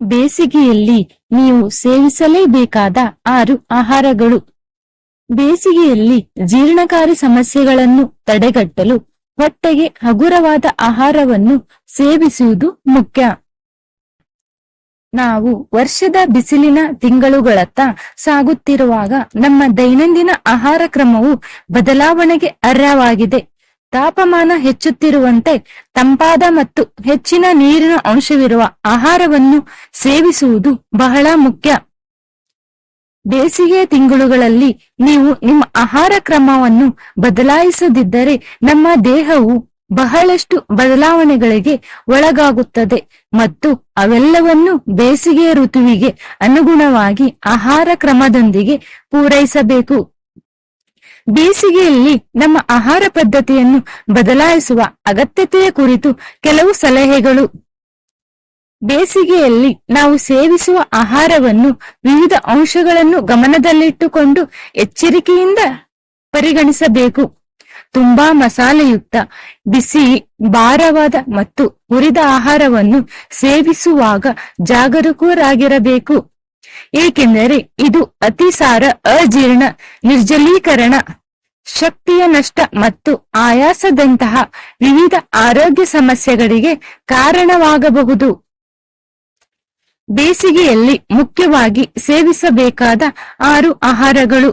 ಬೇಸಿಗೆಯಲ್ಲಿ ನೀವು ಸೇವಿಸಲೇಬೇಕಾದ ಆರು ಆಹಾರಗಳು. ಬೇಸಿಗೆಯಲ್ಲಿ ಜೀರ್ಣಕಾರಿ ಸಮಸ್ಯೆಗಳನ್ನು ತಡೆಗಟ್ಟಲು ಹೊಟ್ಟೆಗೆ ಹಗುರವಾದ ಆಹಾರವನ್ನು ಸೇವಿಸುವುದು ಮುಖ್ಯ. ನಾವು ವರ್ಷದ ಬಿಸಿಲಿನ ತಿಂಗಳುಗಳತ್ತ ಸಾಗುತ್ತಿರುವಾಗ ನಮ್ಮ ದೈನಂದಿನ ಆಹಾರ ಕ್ರಮವು ಬದಲಾವಣೆಗೆ ಅರ್ಹವಾಗಿದೆ ತಾಪಮಾನ ಹೆಚ್ಚುತ್ತಿರುವಂತೆ ತಂಪಾದ ಮತ್ತು ಹೆಚ್ಚಿನ ನೀರಿನ ಅಂಶವಿರುವ ಆಹಾರವನ್ನು ಸೇವಿಸುವುದು ಬಹಳ ಮುಖ್ಯ. ಬೇಸಿಗೆ ತಿಂಗಳುಗಳಲ್ಲಿ ನೀವು ನಿಮ್ಮ ಆಹಾರ ಕ್ರಮವನ್ನು ಬದಲಾಯಿಸದಿದ್ದರೆ ನಮ್ಮ ದೇಹವು ಬಹಳಷ್ಟು ಬದಲಾವಣೆಗಳಿಗೆ ಒಳಗಾಗುತ್ತದೆ ಮತ್ತು ಅವೆಲ್ಲವನ್ನು ಬೇಸಿಗೆ ಋತುವಿಗೆ ಅನುಗುಣವಾಗಿ ಆಹಾರ ಕ್ರಮದೊಂದಿಗೆ ಪೂರೈಸಬೇಕು. ಬೇಸಿಗೆಯಲ್ಲಿ ನಮ್ಮ ಆಹಾರ ಪದ್ಧತಿಯನ್ನು ಬದಲಾಯಿಸುವ ಅಗತ್ಯತೆಯ ಕುರಿತು ಕೆಲವು ಸಲಹೆಗಳು. ಬೇಸಿಗೆಯಲ್ಲಿ ನಾವು ಸೇವಿಸುವ ಆಹಾರವನ್ನು ವಿವಿಧ ಅಂಶಗಳನ್ನು ಗಮನದಲ್ಲಿಟ್ಟುಕೊಂಡು ಎಚ್ಚರಿಕೆಯಿಂದ ಪರಿಗಣಿಸಬೇಕು. ತುಂಬಾ ಮಸಾಲೆಯುಕ್ತ, ಬಿಸಿ, ಭಾರವಾದ ಮತ್ತು ಹುರಿದ ಆಹಾರವನ್ನು ಸೇವಿಸುವಾಗ ಜಾಗರೂಕರಾಗಿರಬೇಕು. ಏಕೆಂದರೆ ಇದು ಅತಿಸಾರ, ಅಜೀರ್ಣ, ನಿರ್ಜಲೀಕರಣ, ಶಕ್ತಿಯ ನಷ್ಟ ಮತ್ತು ಆಯಾಸದಂತಹ ವಿವಿಧ ಆರೋಗ್ಯ ಸಮಸ್ಯೆಗಳಿಗೆ ಕಾರಣವಾಗಬಹುದು. ಬೇಸಿಗೆಯಲ್ಲಿ ಮುಖ್ಯವಾಗಿ ಸೇವಿಸಬೇಕಾದ ಆರು ಆಹಾರಗಳು.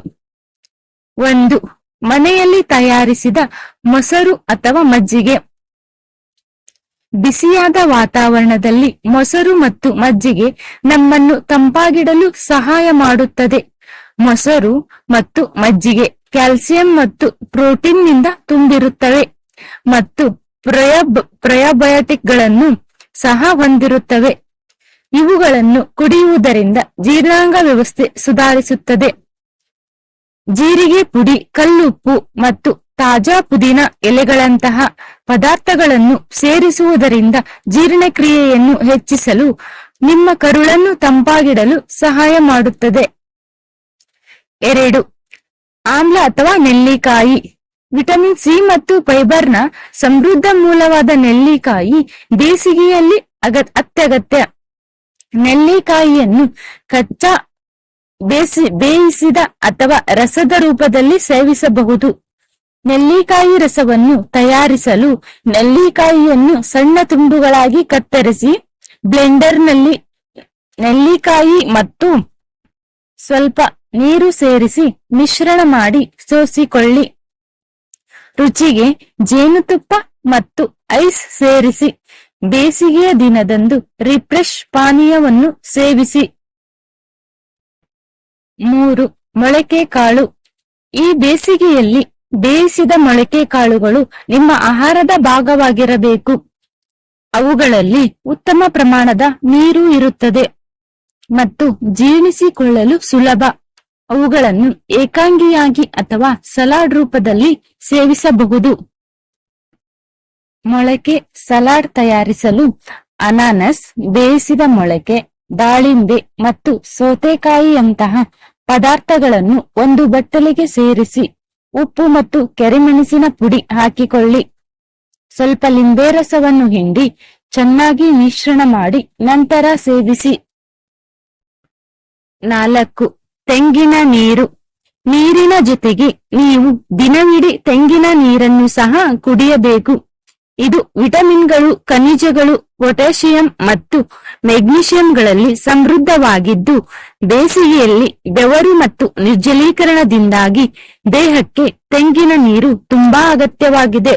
ಒಂದು, ಮನೆಯಲ್ಲಿ ತಯಾರಿಸಿದ ಮೊಸರು ಅಥವಾ ಮಜ್ಜಿಗೆ. ಬಿಸಿಯಾದ ವಾತಾವರಣದಲ್ಲಿ ಮೊಸರು ಮತ್ತು ಮಜ್ಜಿಗೆ ನಮ್ಮನ್ನು ತಂಪಾಗಿಡಲು ಸಹಾಯ ಮಾಡುತ್ತದೆ. ಮೊಸರು ಮತ್ತು ಮಜ್ಜಿಗೆ ಕ್ಯಾಲ್ಸಿಯಂ ಮತ್ತು ಪ್ರೋಟೀನ್ನಿಂದ ತುಂಬಿರುತ್ತವೆ ಮತ್ತು ಪ್ರಯೋಬ್, ಪ್ರಯೋಬಯೋಟಿಕ್ಗಳನ್ನು ಸಹ ಹೊಂದಿರುತ್ತವೆ. ಇವುಗಳನ್ನು ಕುಡಿಯುವುದರಿಂದ ಜೀರ್ಣಾಂಗ ವ್ಯವಸ್ಥೆ ಸುಧಾರಿಸುತ್ತದೆ. ಜೀರಿಗೆ ಪುಡಿ, ಕಲ್ಲುಪ್ಪು ಮತ್ತು ತಾಜಾ ಪುದೀನ ಎಲೆಗಳಂತಹ ಪದಾರ್ಥಗಳನ್ನು ಸೇರಿಸುವುದರಿಂದ ಜೀರ್ಣಕ್ರಿಯೆಯನ್ನು ಹೆಚ್ಚಿಸಲು ನಿಮ್ಮ ಕರುಳನ್ನು ತಂಪಾಗಿಡಲು ಸಹಾಯ ಮಾಡುತ್ತದೆ. ಎರಡು, ಆಮ್ಲ ಅಥವಾ ನೆಲ್ಲಿಕಾಯಿ. ವಿಟಮಿನ್ ಸಿ ಮತ್ತು ಫೈಬರ್ನ ಸಮೃದ್ಧ ಮೂಲವಾದ ನೆಲ್ಲಿಕಾಯಿ ಬೇಸಿಗೆಯಲ್ಲಿ ಅಗ, ಅತ್ಯಗತ್ಯ. ನೆಲ್ಲಿಕಾಯಿಯನ್ನು ಕಚ್ಚಾ ಬೇಸಿ, ಬೇಯಿಸಿದ ಅಥವಾ ರಸದ ರೂಪದಲ್ಲಿ ಸೇವಿಸಬಹುದು. ನೆಲ್ಲಿಕಾಯಿ ರಸವನ್ನು ತಯಾರಿಸಲು ನೆಲ್ಲಿಕಾಯಿಯನ್ನು ಸಣ್ಣ ತುಂಡುಗಳಾಗಿ ಕತ್ತರಿಸಿ ಬ್ಲೆಂಡರ್ನಲ್ಲಿ ನೆಲ್ಲಿಕಾಯಿ ಮತ್ತು ಸ್ವಲ್ಪ ನೀರು ಸೇರಿಸಿ ಮಿಶ್ರಣ ಮಾಡಿ ಸೋಸಿಕೊಳ್ಳಿ. ರುಚಿಗೆ ಜೇನುತುಪ್ಪ ಮತ್ತು ಐಸ್ ಸೇರಿಸಿ ಬೇಸಿಗೆಯ ದಿನದಂದು ರಿಫ್ರೆಶ್ ಪಾನೀಯವನ್ನು ಸೇವಿಸಿ. ಮೂರು ಮೊಳಕೆ ಕಾಳು ಈ ಬೇಸಿಗೆಯಲ್ಲಿ ಬೇಯಿಸಿದ ಮೊಳಕೆ ಕಾಳುಗಳು ನಿಮ್ಮ ಆಹಾರದ ಭಾಗವಾಗಿರಬೇಕು. ಅವುಗಳಲ್ಲಿ ಉತ್ತಮ ಪ್ರಮಾಣದ ನೀರು ಇರುತ್ತದೆ ಮತ್ತು ಜೀರ್ಣಿಸಿಕೊಳ್ಳಲು ಸುಲಭ. ಅವುಗಳನ್ನು ಏಕಾಂಗಿಯಾಗಿ ಅಥವಾ ಸಲಾಡ್ ರೂಪದಲ್ಲಿ ಸೇವಿಸಬಹುದು. ಮೊಳಕೆ ಸಲಾಡ್ ತಯಾರಿಸಲು ಅನಾನಸ್, ಬೇಯಿಸಿದ ಮೊಳಕೆ, ದಾಳಿಂಬೆ ಮತ್ತು ಸೌತೆಕಾಯಿಯಂತಹ ಪದಾರ್ಥಗಳನ್ನು ಒಂದು ಬಟ್ಟಲಿಗೆ ಸೇರಿಸಿ. ಉಪ್ಪು ಮತ್ತು ಕೆರೆಮೆಣಸಿನ ಪುಡಿ ಹಾಕಿಕೊಳ್ಳಿ. ಸ್ವಲ್ಪ ಲಿಂಬೆ ರಸವನ್ನು ಹಿಂಡಿ ಚೆನ್ನಾಗಿ ಮಿಶ್ರಣ ಮಾಡಿ ನಂತರ ಸೇವಿಸಿ. ನಾಲ್ಕು, ತೆಂಗಿನ ನೀರು. ನೀರಿನ ಜೊತೆಗೆ ನೀವು ದಿನವಿಡೀ ತೆಂಗಿನ ನೀರನ್ನು ಸಹ ಕುಡಿಯಬೇಕು. ಇದು ವಿಟಮಿನ್ಗಳು, ಖನಿಜಗಳು ಪೊಟ್ಯಾಸಿಯಂ ಮತ್ತು ಮೆಗ್ನೀಷಿಯಂಗಳಲ್ಲಿ ಸಮೃದ್ಧವಾಗಿದ್ದು, ಬೇಸಿಗೆಯಲ್ಲಿ ಬೆವರು ಮತ್ತು ನಿರ್ಜಲೀಕರಣದಿಂದಾಗಿ ದೇಹಕ್ಕೆ ತೆಂಗಿನ ನೀರು ತುಂಬಾ ಅಗತ್ಯವಾಗಿದೆ.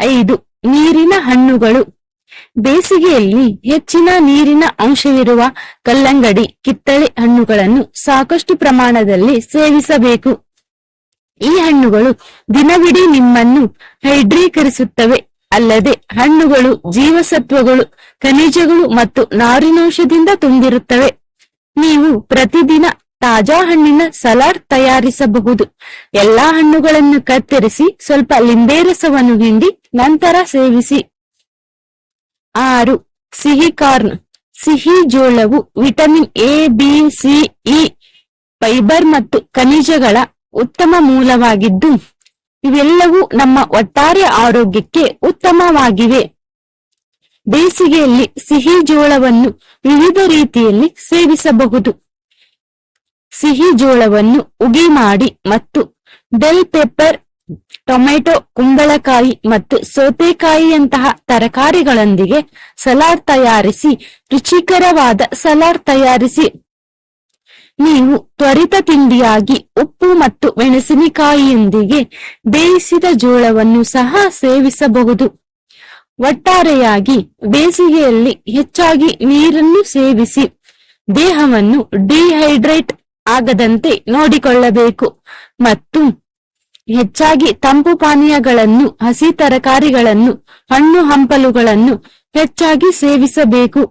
ಐದು, ನೀರಿನ ಹಣ್ಣುಗಳು. ಬೇಸಿಗೆಯಲ್ಲಿ ಹೆಚ್ಚಿನ ನೀರಿನ ಅಂಶವಿರುವ ಕಲ್ಲಂಗಡಿ, ಕಿತ್ತಳೆ ಹಣ್ಣುಗಳನ್ನು ಸಾಕಷ್ಟು ಪ್ರಮಾಣದಲ್ಲಿ ಸೇವಿಸಬೇಕು. ಈ ಹಣ್ಣುಗಳು ದಿನವಿಡೀ ನಿಮ್ಮನ್ನು ಹೈಡ್ರೀಕರಿಸುತ್ತವೆ. ಅಲ್ಲದೆ ಹಣ್ಣುಗಳು ಜೀವಸತ್ವಗಳು, ಖನಿಜಗಳು ಮತ್ತು ನಾರಿನಾಂಶದಿಂದ ತುಂಬಿರುತ್ತವೆ. ನೀವು ಪ್ರತಿದಿನ ತಾಜಾ ಹಣ್ಣಿನ ಸಲಾಡ್ ತಯಾರಿಸಬಹುದು. ಎಲ್ಲಾ ಹಣ್ಣುಗಳನ್ನು ಕತ್ತರಿಸಿ ಸ್ವಲ್ಪ ಲಿಂಬೆ ರಸವನ್ನು ಹಿಂಡಿ ನಂತರ ಸೇವಿಸಿ. ಆರು, ಸಿಹಿ ಕಾರ್ನ್. ಸಿಹಿ ಜೋಳವು vitamin A, B, C, E, fibre ಮತ್ತು ಖನಿಜಗಳ ಉತ್ತಮ ಮೂಲವಾಗಿದ್ದು, ಇವೆಲ್ಲವೂ ನಮ್ಮ ಒಟ್ಟಾರೆ ಆರೋಗ್ಯಕ್ಕೆ ಉತ್ತಮವಾಗಿವೆ. ಬೇಸಿಗೆಯಲ್ಲಿ ಸಿಹಿ ಜೋಳವನ್ನು ವಿವಿಧ ರೀತಿಯಲ್ಲಿ ಸೇವಿಸಬಹುದು. ಸಿಹಿ ಜೋಳವನ್ನು ಉಗಿ ಮಾಡಿ ಮತ್ತು ಬೆಲ್ ಪೆಪ್ಪರ್, ಟೊಮೆಟೊ, ಕುಂಬಳಕಾಯಿ ಮತ್ತು ಸೌತೆಕಾಯಿಯಂತಹ ತರಕಾರಿಗಳೊಂದಿಗೆ ಸಲಾಡ್ ತಯಾರಿಸಿ, ರುಚಿಕರವಾದ ಸಲಾಡ್ ತಯಾರಿಸಿ, ನೀವು ತ್ವರಿತ ತಿಂಡಿಯಾಗಿ ಉಪ್ಪು ಮತ್ತು ಮೆಣಸಿನಕಾಯಿಯೊಂದಿಗೆ ಬೇಯಿಸಿದ ಜೋಳವನ್ನು ಸಹ ಸೇವಿಸಬಹುದು. ಒಟ್ಟಾರೆಯಾಗಿ ಬೇಸಿಗೆಯಲ್ಲಿ ಹೆಚ್ಚಾಗಿ ನೀರನ್ನು ಸೇವಿಸಿ ದೇಹವನ್ನು ಡಿಹೈಡ್ರೇಟ್ ಆಗದಂತೆ ನೋಡಿಕೊಳ್ಳಬೇಕು ಮತ್ತು ಹೆಚ್ಚಾಗಿ ತಂಪು ಪಾನೀಯಗಳನ್ನು, ಹಸಿ ತರಕಾರಿಗಳನ್ನು, ಹಣ್ಣು ಹಂಪಲುಗಳನ್ನು ಹೆಚ್ಚಾಗಿ ಸೇವಿಸಬೇಕು.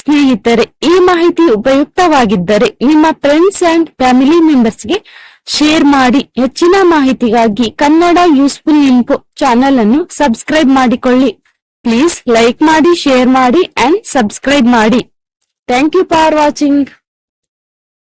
ಸ್ನೇಹಿತರೆ, ಈ ಮಾಹಿತಿ ಉಪಯುಕ್ತವಾಗಿದ್ದರೆ ನಿಮ್ಮ ಫ್ರೆಂಡ್ಸ್ ಅಂಡ್ ಫ್ಯಾಮಿಲಿ ಮೆಂಬರ್ಸ್ಗೆ ಶೇರ್ ಮಾಡಿ. ಹೆಚ್ಚಿನ ಮಾಹಿತಿಗಾಗಿ ಕನ್ನಡ ಯೂಸ್ಫುಲ್ ಇನ್ಫೋ ಚಾನೆಲ್ ಅನ್ನು ಸಬ್ಸ್ಕ್ರೈಬ್ ಮಾಡಿಕೊಳ್ಳಿ. ಪ್ಲೀಸ್ ಲೈಕ್ ಮಾಡಿ ಶೇರ್ ಮಾಡಿ ಅಂಡ್ ಸಬ್ಸ್ಕ್ರೈಬ್ ಮಾಡಿ. Thank you for watching